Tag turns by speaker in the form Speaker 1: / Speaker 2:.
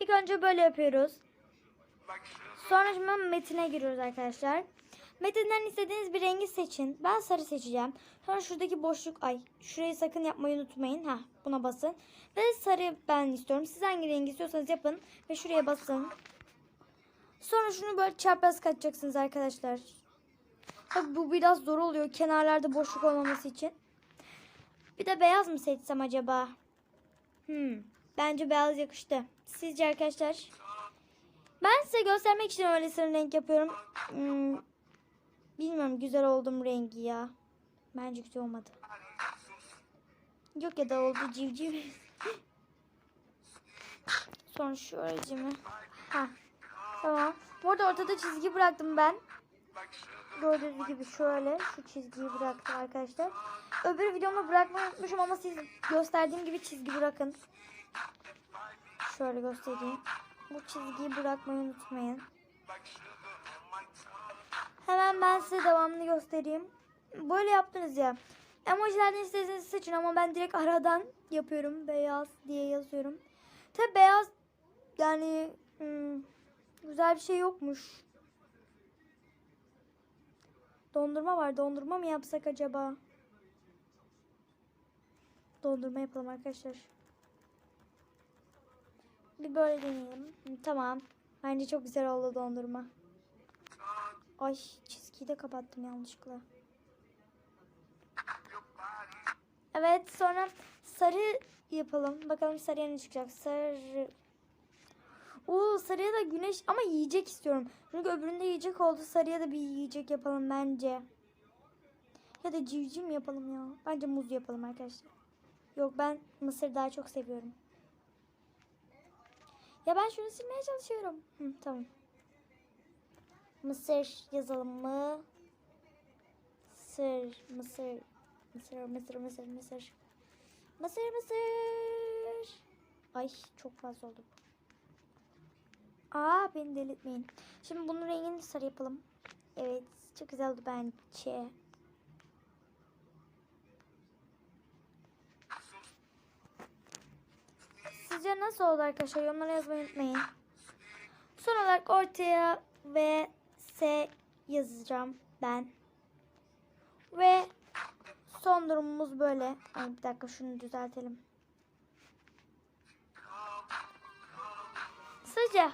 Speaker 1: İlk önce böyle yapıyoruz. Sonra şimdi metine giriyoruz arkadaşlar. Metinden istediğiniz bir rengi seçin. Ben sarı seçeceğim. Sonra şuradaki boşluk ay şurayı sakın yapmayı unutmayın. Ha buna basın. Ve sarı ben istiyorum. Siz hangi rengi istiyorsanız yapın ve şuraya basın. Sonra şunu böyle çapraz kaçacaksınız arkadaşlar. Tabii bu biraz zor oluyor kenarlarda boşluk olmaması için. Bir de beyaz mı seçsem acaba? Hmm, bence beyaz yakıştı. Sizce arkadaşlar? Ben size göstermek için öyle sarı renk yapıyorum. Hmm, bilmiyorum güzel oldum rengi ya. Bence güzel olmadı. Yok ya da oldu civciv. Sonra şu aracımı. Ha. Tamam. Bu arada ortada çizgi bıraktım ben. Gördüğünüz gibi şöyle şu çizgiyi bıraktım arkadaşlar. Öbür videomu bırakmayı unutmuşum ama siz gösterdiğim gibi çizgi bırakın. Şöyle göstereyim. Bu çizgiyi bırakmayı unutmayın. Hemen ben size devamını göstereyim. Böyle yaptınız ya. Emojilerden istediğinizi seçin ama ben direkt aradan yapıyorum. Beyaz diye yazıyorum. Tabi beyaz yani hmm, güzel bir şey yokmuş. Dondurma var. Dondurma mı yapsak acaba? Dondurma yapalım arkadaşlar. Bir böyle deneyelim. Tamam. Bence çok güzel oldu dondurma. Ay çizgiyi de kapattım yanlışlıkla. Evet sonra sarı yapalım. Bakalım sarıya ne çıkacak. Sarı. Oo sarıya da güneş ama yiyecek istiyorum. Çünkü öbüründe yiyecek oldu. Sarıya da bir yiyecek yapalım bence. Ya da civciv mi yapalım ya? Bence muz yapalım arkadaşlar. Yok ben mısır daha çok seviyorum. Ya ben şunu silmeye çalışıyorum. Hı, tamam. Mısır yazalım mı? Mısır, mısır, mısır, mısır, mısır, mısır. Mısır, mısır. Ay çok fazla oldu. Aa beni delirtmeyin. Şimdi bunun rengini sarı yapalım. Evet çok güzel oldu bence. Sizce nasıl oldu arkadaşlar? Yorumlara yazmayı unutmayın. Son olarak ortaya V S yazacağım ben. Ve son durumumuz böyle. Ay, bir dakika şunu düzeltelim. Sizce